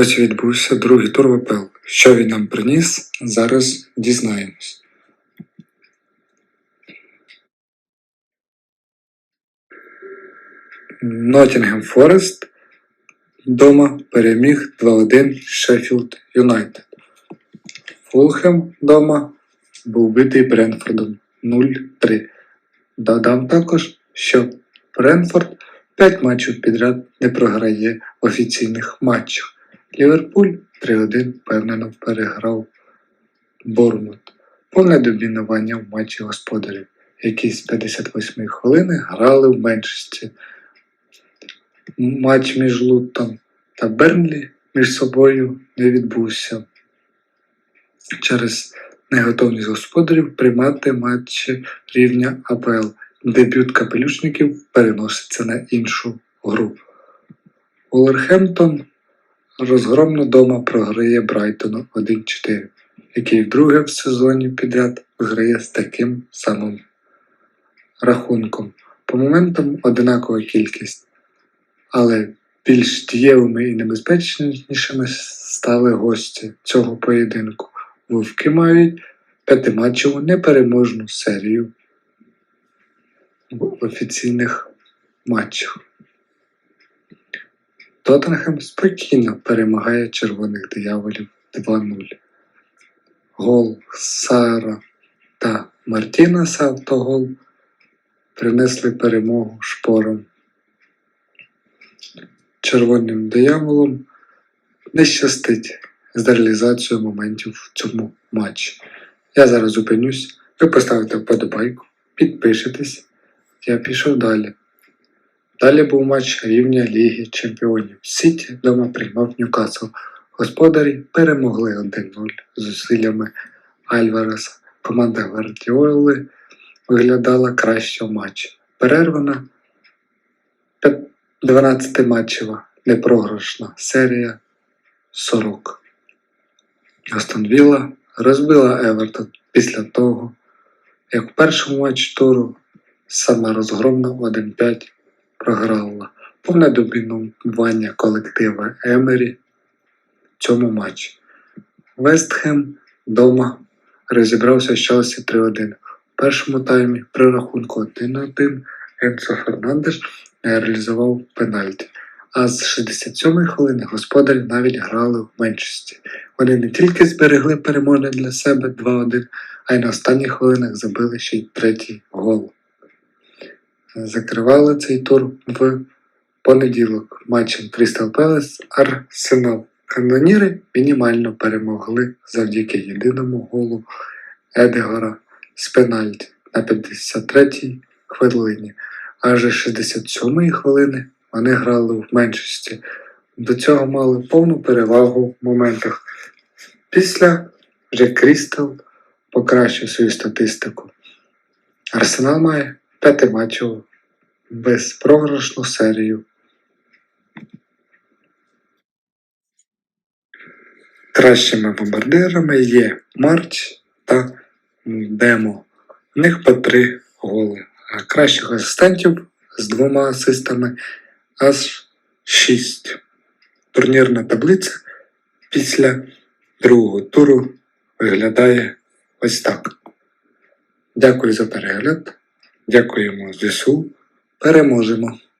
Ось відбувся другий тур ВПЛ. Що він нам приніс, зараз дізнаємось. Ноттінгем Форест дома переміг 2-1 Шеффілд Юнайтед. Фулхем дома був битий Бренфордом 0-3. Додам також, що Бренфорд 5 матчів підряд не програє в офіційних матчах. Ліверпуль 3-1 впевнено переграв Бормут. Повне домінування в матчі господарів, які з 58 хвилини грали в меншості. Матч між Луттон та Бернлі між собою не відбувся через неготовність господарів приймати матчі рівня АПЛ. Дебют капелюшників переноситься на іншу гру. Уолверхемптон розгромно дома програє Брайтону 1-4, який вдруге в сезоні підряд виграє з таким самим рахунком. По моментам одинакова кількість, але більш дієвими і небезпечнішими стали гості цього поєдинку. Вовки мають п'ятиматчеву непереможну серію в офіційних матчах. Тоттенхем спокійно перемагає червоних дияволів 2-0. Гол Сара та Мартінеса автогол принесли перемогу шпором. Червоним дияволом не щастить з реалізацією моментів в цьому матчі. Я зараз зупинюсь, ви поставите вподобайку, підпишетесь. Я пішов далі. Далі був матч рівня Ліги Чемпіонів. Сіті вдома приймав Ньюкасл. Господарі перемогли 1-0 з зусиллями Альвареса. Команда Гвардіоли виглядала краще в матчі. Перервана 12 матчева непрограшна серія 40. Астон Вілла розбила Евертон після того, як в першому матчі туру саме розгромна 1-5 програла повне домінування колектива Емері в цьому матчі. Вестхем вдома розібрався з Челсі 3-1. В першому таймі при рахунку 1-1 Енцо Фернандеш не реалізував пенальті. А з 67-ї хвилини господарі навіть грали в меншості. Вони не тільки зберегли перемоги для себе 2-1, а й на останніх хвилинах забили ще й третій гол. Закривали цей тур в понеділок матчем Crystal Palace Арсенал. Каноніри мінімально перемогли завдяки єдиному голу Едегора з пенальті на 53-й хвилині. Аж з 67-ї хвилини вони грали в меншості. До цього мали повну перевагу в моментах. Після вже Крістал покращив свою статистику. Арсенал має п'ятиматчеву безпрограшну серію. Кращими бомбардирами є Марч та Демо. У них по три голи. А кращих асистентів з двома асистами аж 6. Турнірна таблиця після другого туру виглядає ось так. Дякую за перегляд. Дякуємо ЗСУ. Переможемо!